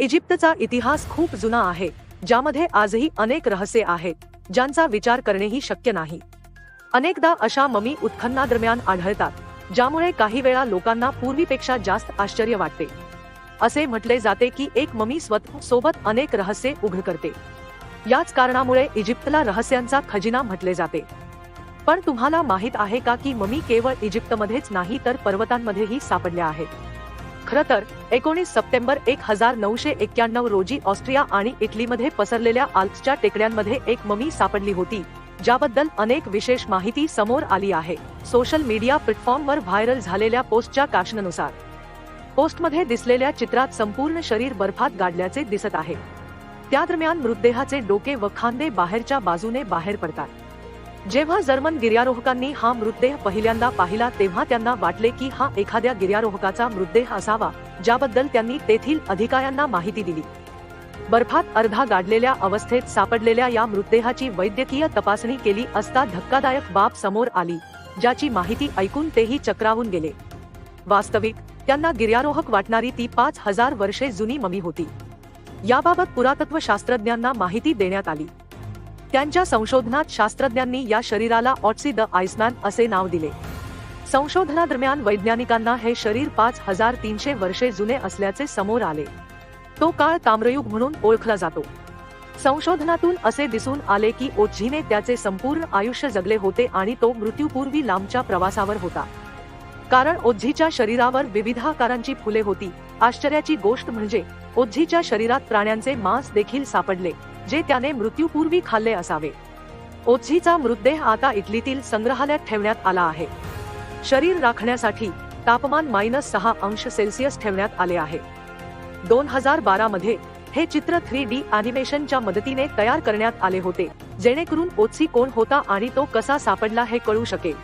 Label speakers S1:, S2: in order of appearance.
S1: इजिप्तचा इतिहास खूप जुना आहे ज्यामध्ये आजही अनेक रहस्य आहेत ज्यांचा विचार करणेही शक्य नाही. अनेकदा अशा ममी उत्खननादरम्यान आढळतात ज्यामुळे काही वेळा लोकांना पूर्वीपेक्षा जास्त आश्चर्य वाटते. असे म्हटले जाते की एक ममी स्वतः सोबत अनेक रहस्य उघड करते. याच कारणामुळे इजिप्तला रहस्यांचा खजिना म्हटले जाते. पण तुम्हाला माहीत आहे का की ममी केवळ इजिप्तमध्येच नाही तर पर्वतांमध्येही सापडल्या आहेत? खरं तर एकोणीस सप्टेंबर एक हजार नऊशे एक्क्याण्णव रोजी ऑस्ट्रिया आणि इटलीमध्ये पसरलेल्या आल्प्सच्या टेकड्यांमध्ये एक ममी सापडली होती ज्याबद्दल अनेक विशेष माहिती समोर आली आहे. सोशल मीडिया प्लॅटफॉर्मवर व्हायरल झालेल्या पोस्टच्या काशननुसार पोस्टमध्ये दिसलेल्या चित्रात संपूर्ण शरीर बर्फात गाडल्याचे दिसत आहे. त्या दरम्यान मृतदेहाचे डोके व खांदे बाहेरच्या बाजूने बाहेर पडतात. जेव्हा जर्मन गिर्यारोहकांनी हा मृतदेह पहिल्यांदा पाहिला तेव्हा त्यांना वाटले की हा एखाद्या गिर्यारोहकाचा मृतदेह असावा ज्याबद्दल त्यांनी तेथील अधिकाऱ्यांना माहिती दिली. बर्फात अर्धा गाडलेल्या अवस्थेत सापडलेल्या या मृतदेहाची वैद्यकीय तपासणी केली असता धक्कादायक बाब समोर आली ज्याची माहिती ऐकून तेही चक्रावून गेले. वास्तविक त्यांना गिर्यारोहक वाटणारी ती पाच हजार वर्षे जुनी ममी होती. याबाबत पुरातत्व शास्त्रज्ञांना माहिती देण्यात आली. त्यांच्या संशोधनात शास्त्रज्ञांनी या शरीराला ऑट्सी द आइसमॅन असे नाव दिले. संशोधनादरम्यान वैज्ञानिकांना हे शरीर पाच हजार तीनशे वर्षे जुने असल्याचे समोर आले. तो काळ ताम्रयुग म्हणून ओळखला जातो. संशोधनातून असे दिसून आले की ओझीने त्याचे संपूर्ण आयुष्य जगले होते आणि तो मृत्यूपूर्वी लांबच्या प्रवासावर होता. कारण ओझीच्या शरीरावर विविध आकारांची फुले होती. आश्चर्याची गोष्ट म्हणजे ओझीच्या शरीरात प्राण्यांचे मांस देखील सापडले. जे त्याने मृत्यूपूर्वी खाल्ले असावे. ओझीचा मृतदेह आता इटलीतील संग्रहालयात ठेवण्यात आला आहे. शरीर राखण्यासाठी तापमान मायनस सहा अंश सेल्सिअस ठेवण्यात आले आहे. दोन हजार बारा मध्ये हे चित्र थ्री डी अॅनिमेशनच्या मदतीने तयार करण्यात आले होते जेणेकरून ओत्सी कोण होता आणि तो कसा सापडला हे कळू शकेल.